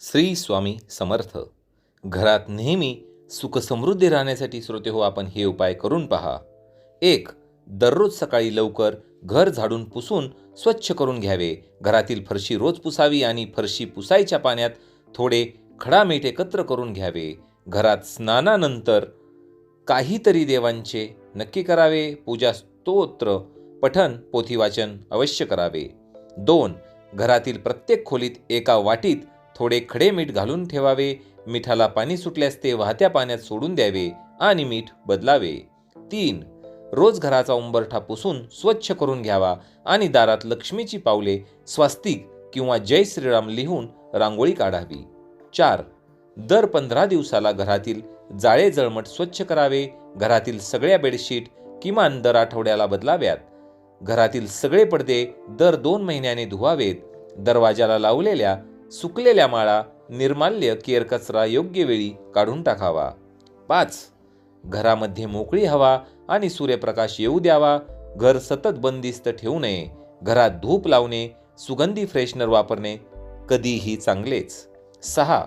श्री स्वामी समर्थ. घरात नेहमी सुखसमृद्धी राहण्यासाठी श्रोते हो आपण हे उपाय करून पहा. एक दररोज सकाळी लवकर घर झाडून पुसून स्वच्छ करून घ्यावे. घरातील फरशी रोज पुसावी आणि फरशी पुसायच्या पाण्यात थोडे खडा मीठ एकत्र करून घ्यावे. घरात स्नानानंतर काहीतरी देवांचे नक्की करावे. पूजा स्तोत्र पठन पोथी वाचन अवश्य करावे. दोन घरातील प्रत्येक खोलीत एका वाटीत थोडे खडे मीठ घालून ठेवावे. मिठाला पाणी सुटल्यास ते वाहत्या पाण्यात सोडून द्यावे आणि मीठ बदलावे. तीन. रोज घराचा उंबरठा पुसून स्वच्छ करून घ्यावा आणि दारात लक्ष्मीची पावले स्वास्तिक किंवा जय श्रीराम लिहून रांगोळी काढावी. चार. दर पंधरा दिवसाला घरातील जाळे जळमट स्वच्छ करावे. घरातील सगळ्या बेडशीट किमान दर आठवड्याला बदलाव्यात. घरातील सगळे पडदे दर दोन महिन्याने धुवावेत. दरवाजाला लावलेल्या सुकलेल्या माळा निर्माल्य केर कचरा योग्य वेळी काढून टाकावा. पाच घरामध्ये मोकळी हवा आणि सूर्यप्रकाश येऊ द्यावा. घर सतत बंदिस्त ठेवू नये. घरात धूप लावणे सुगंधी फ्रेशनर वापरणे कधीही चांगलेच. सहा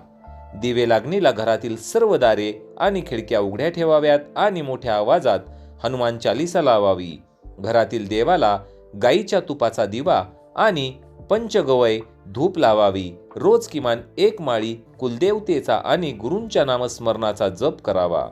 दिवे लागणीला घरातील सर्व दारे आणि खिडक्या उघड्या ठेवाव्यात आणि मोठ्या आवाजात हनुमान चालिसा लावावी. घरातील देवाला गाईच्या तुपाचा दिवा आणि पंचगवय धूप लावावी रोज किमान एक माळी कुलदेवतेचा आणि गुरूंच्या नामस्मरणाचा जप करावा.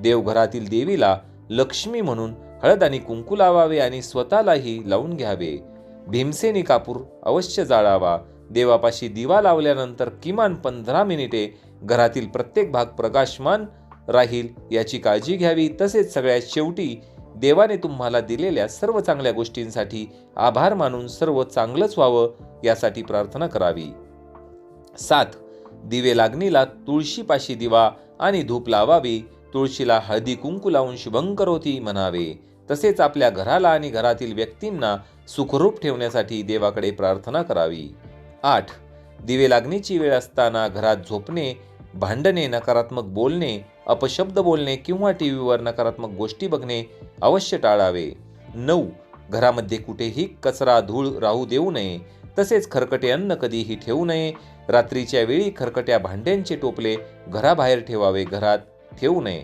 देवघरातील देवीला लक्ष्मी म्हणून हळद आणि कुंकू लावावे आणि स्वतःलाही लावून घ्यावे. भीमसेनी कापूर अवश्य जाळावा. देवापाशी दिवा लावल्यानंतर किमान पंधरा मिनिटे घरातील प्रत्येक भाग प्रकाशमान राहील याची काळजी घ्यावी. तसेच सगळ्यात शेवटी देवाने तुम्हाला दिलेल्या सर्व चांगल्या गोष्टींसाठी आभार मानून सर्व चांगलंच व्हावं यासाठी प्रार्थना करावी. सात दिवे लागणीला तुळशीपाशी दिवा आणि धूप लावावी. तुळशीला हळदी कुंकू लावून शुभंकरोती म्हणावे. तसेच आपल्या घराला आणि घरातील व्यक्तींना सुखरूप ठेवण्यासाठी देवाकडे प्रार्थना करावी. आठ दिवे लागणीची वेळ असताना घरात झोपणे भांडणे नकारात्मक बोलणे अपशब्द बोलणे किंवा टी व्हीवर नकारात्मक गोष्टी बघणे अवश्य टाळावे. नऊ घरामध्ये कुठेही कचरा धूळ राहू देऊ नये. तसेच खरकटे अन्न कधीही ठेवू नये. रात्रीच्या वेळी खरकट्या भांड्यांचे टोपले घराबाहेर ठेवावे घरात ठेवू नये.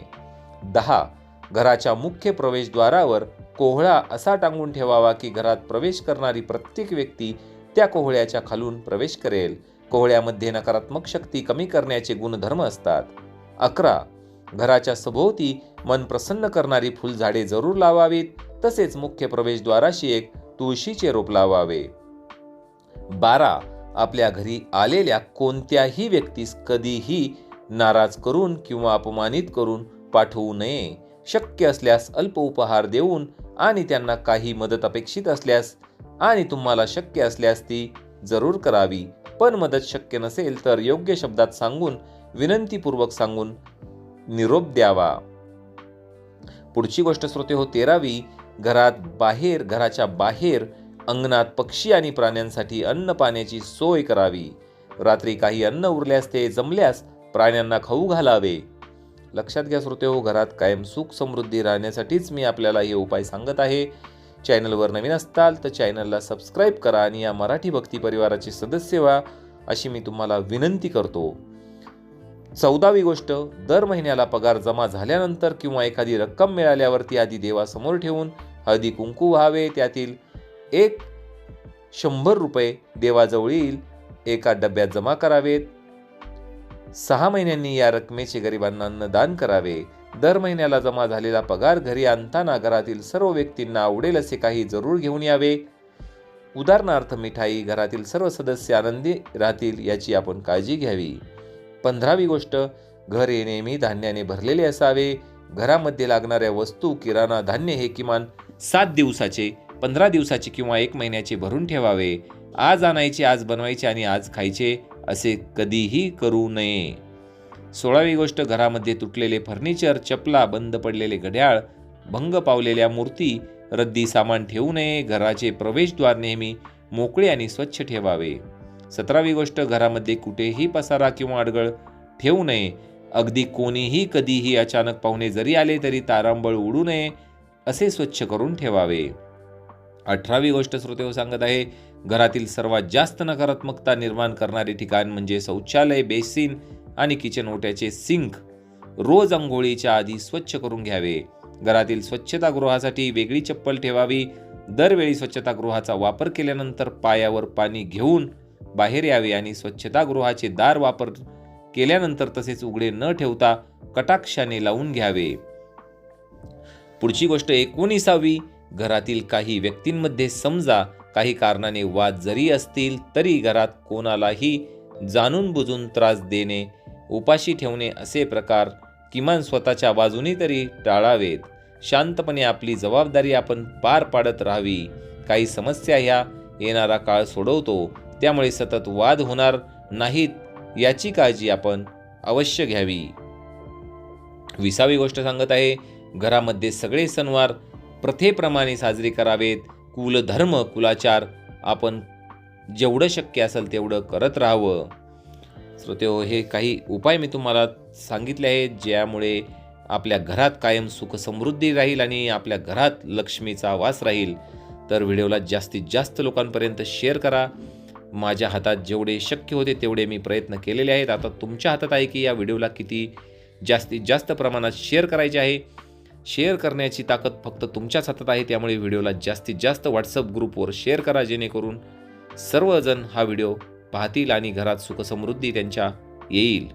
दहा घराच्या मुख्य प्रवेशद्वारावर कोहळा असा टांगून ठेवावा की घरात प्रवेश करणारी प्रत्येक व्यक्ती त्या कोहळ्याच्या खालून प्रवेश करेल. कोहळ्यामध्ये नकारात्मक शक्ती कमी करण्याचे गुणधर्म असतात. अकरा घराच्या सभोवती मन प्रसन्न करणारी फुलझाडे जरूर लावावीत तसेच मुख्य प्रवेशद्वाराशी एक तुळशीचे रोप लावावे. बारा. आपल्या घरी आलेल्या कोणत्याही व्यक्तीस कधीही नाराज करून किंवा अपमानित करून पाठवू नये. शक्य असल्यास अल्प उपहार देऊन आणि त्यांना काही मदत अपेक्षित असल्यास आणि तुम्हाला शक्य असल्यास ती जरूर करावी. पण मदत शक्य नसेल तर योग्य शब्दात सांगून विनंतीपूर्वक सांगून निरोप द्यावा. पुढची गोष्ट श्रोते हो तेरावी घरात बाहेर घराच्या बाहेर अंगणात पक्षी आणि प्राण्यांसाठी अन्न पाण्याची सोय करावी. रात्री काही अन्न उरल्यास ते जमल्यास प्राण्यांना खाऊ घालावे. लक्षात घ्या श्रोते हो घरात कायम सुख समृद्धी राहण्यासाठीच मी आपल्याला हे उपाय सांगत आहे. चॅनलवर नवीन असताल तर चॅनलला सबस्क्राईब करा आणि या मराठी भक्ती परिवाराचे सदस्य व्हा अशी मी तुम्हाला विनंती करतो. चौदावी गोष्ट दर महिन्याला पगार जमा झाल्यानंतर किंवा एखादी रक्कम मिळाल्यावर ती आधी देवासमोर ठेवून हळदी कुंकू व्हावे. त्यातील एक शंभर रुपये देवाजवळ येईल. एका डब्यात जमा करावेत. सहा महिन्यांनी या रकमेचे गरिबांना अन्नदान करावे. दर महिन्याला जमा झालेला पगार घरी आणताना घरातील सर्व व्यक्तींना आवडेल असे काही जरूर घेऊन यावे. उदाहरणार्थ मिठाई घरातील सर्व सदस्य आनंदी राहतील याची आपण काळजी घ्यावी. पंधरावी गोष्ट घर हे नेहमी धान्याने भरलेले असावे घरामध्ये लागणाऱ्या वस्तू किराणा धान्य हे किमान सात दिवसाचे पंधरा दिवसाचे किंवा एक महिन्याचे भरून ठेवावे. आज आणायचे आज बनवायचे आणि आज खायचे असे कधीही करू नये. सोळावी गोष्ट घरामध्ये तुटलेले फर्निचर चपला बंद पडलेले घड्याळ भंग पावलेल्या मूर्ती रद्दी सामान ठेवू नये. घराचे प्रवेशद्वार नेहमी मोकळे आणि स्वच्छ ठेवावे. सतरावी गोष्ट घरामध्ये कुठेही पसारा किंवा अडगळ ठेवू नये. अगदी कोणीही कधीही अचानक पाहुणे जरी आले तरी तारांबळ उडू नये असे स्वच्छ करून ठेवावे. अठरावी गोष्ट श्रोते सांगत आहे घरातील सर्वात जास्त नकारात्मकता निर्माण करणारे ठिकाण म्हणजे शौचालय बेसिन आणि किचन ओट्याचे सिंक. रोज आंघोळीच्या आधी स्वच्छ करून घ्यावे. घरातील स्वच्छतागृहासाठी वेगळी चप्पल ठेवावी. दरवेळी स्वच्छतागृहाचा वापर केल्यानंतर पायावर पाणी घेऊन बाहेर यावे आणि स्वच्छतागृहाचे दार वापर केल्यानंतर तसेच उघडे न ठेवता कटाक्षाने लावून घ्यावे. पुढची गोष्ट एकोणीसावी घरातील काही व्यक्तींमध्ये समजा काही कारणाने वाद जरी असतील तरी घरात कोणालाही जाणून बुजून त्रास देणे उपाशी ठेवणे असे प्रकार किमान स्वतःच्या बाजूने तरी टाळावेत. शांतपणे आपली जबाबदारी आपण पार पाडत राहावी. काही समस्या ह्या येणारा काळ सोडवतो. त्यामुळे सतत वाद होणार नाहीत याची काळजी आपण अवश्य घ्यावी. विसावी गोष्ट सांगत आहे घरामध्ये सगळे सणवार प्रथेप्रमाणे साजरे करावेत. कुलधर्म कुलाचार आपण जेवढं शक्य असेल तेवढं करत राहावं. श्रोतेहो हे काही उपाय मी तुम्हाला सांगितले आहेत ज्यामुळे आपल्या घरात कायम सुख समृद्धी राहील आणि आपल्या घरात लक्ष्मीचा वास राहील. तर व्हिडिओला जास्तीत जास्त लोकांपर्यंत शेअर करा. माझ्या हातात जेवढे शक्य होते तेवढे मी प्रयत्न केलेले आहेत. आता तुमच्या हातात आहे की या व्हिडिओला किती जास्तीत जास्त प्रमाणात शेअर करायचे आहे? शेअर करण्याची ताकद फक्त तुमच्याच हातात आहे त्यामुळे व्हिडिओला जास्तीत जास्त व्हॉट्सअप ग्रुपवर शेअर करा जेणेकरून सर्वजण हा व्हिडिओ पाहतील आणि घरात सुखसमृद्धी त्यांच्या येईल.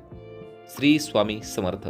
श्री स्वामी समर्थ.